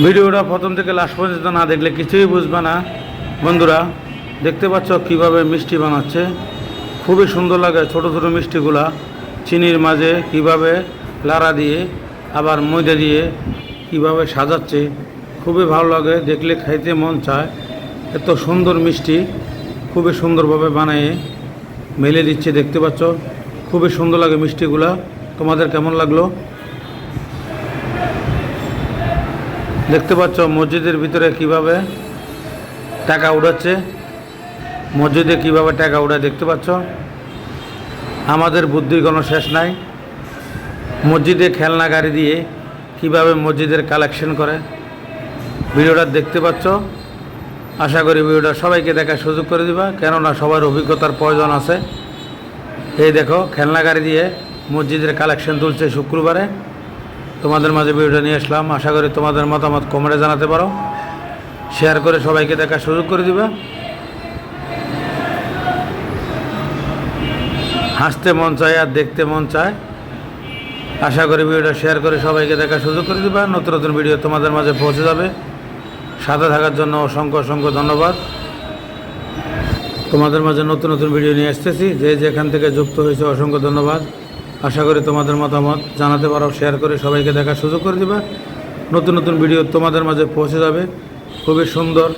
ভিডিওটা প্রথম থেকে লাস্ট পর্যন্ত না দেখলে কিছুই বুঝবে না। বন্ধুরা, দেখতে পাচ্ছ কীভাবে মিষ্টি বানাচ্ছে? খুবই সুন্দর লাগে ছোট ছোট মিষ্টিগুলা। চিনির মাঝে কীভাবে লাড়া দিয়ে, আবার ময়দা দিয়ে কীভাবে সাজাচ্ছে, খুবই ভালো লাগে। দেখলে খাইতে মন চায়। এত সুন্দর মিষ্টি, খুবই সুন্দরভাবে বানিয়ে মেলে দিচ্ছে, দেখতে পাচ্ছ। খুবই সুন্দর লাগে মিষ্টিগুলা। তোমাদের কেমন লাগল? দেখতে পাচ্ছ মসজিদের ভিতরে কীভাবে টাকা উড়াচ্ছে? মসজিদে কীভাবে টাকা উড়ায় দেখতে পাচ্ছ? আমাদের বুদ্ধির কোনো শেষ নাই। মসজিদে খেলনা গাড়ি দিয়ে কীভাবে মসজিদের কালেকশন করে? ভিডিওটা দেখতে পাচ্ছ? আশা করি ভিডিওটা সবাইকে দেখার সুযোগ করে দিবা, কেননা সবার অভিজ্ঞতার প্রয়োজন আছে। এই দেখো, খেলনা গাড়ি দিয়ে মসজিদের কালেকশন তুলছে শুক্রবারে। তোমাদের মাঝে ভিডিওটা নিয়ে আসলাম। আশা করি তোমাদের মতামত কমেন্টে জানাতে পারো। শেয়ার করে সবাইকে দেখার সুযোগ করে দিবা। হাসতে মন চায় আর দেখতে মন চায়। আশা করি ভিডিওটা শেয়ার করে সবাইকে দেখার সুযোগ করে দিবা। নতুন নতুন ভিডিও তোমাদের মাঝে পৌঁছে যাবে। সাথে থাকার জন্য অসংখ্য অসংখ্য ধন্যবাদ। তোমাদের মাঝে নতুন নতুন ভিডিও নিয়ে আসতেছি। যে যেখান থেকে যুক্ত হয়েছে, অসংখ্য ধন্যবাদ। আশা করি তোমাদের মতামত জানাতে পারো শেয়ার করে সবাইকে দেখার সুযোগ করে দেবা। নতুন নতুন ভিডিও তোমাদের মাঝে পৌঁছে যাবে। খুবই সুন্দর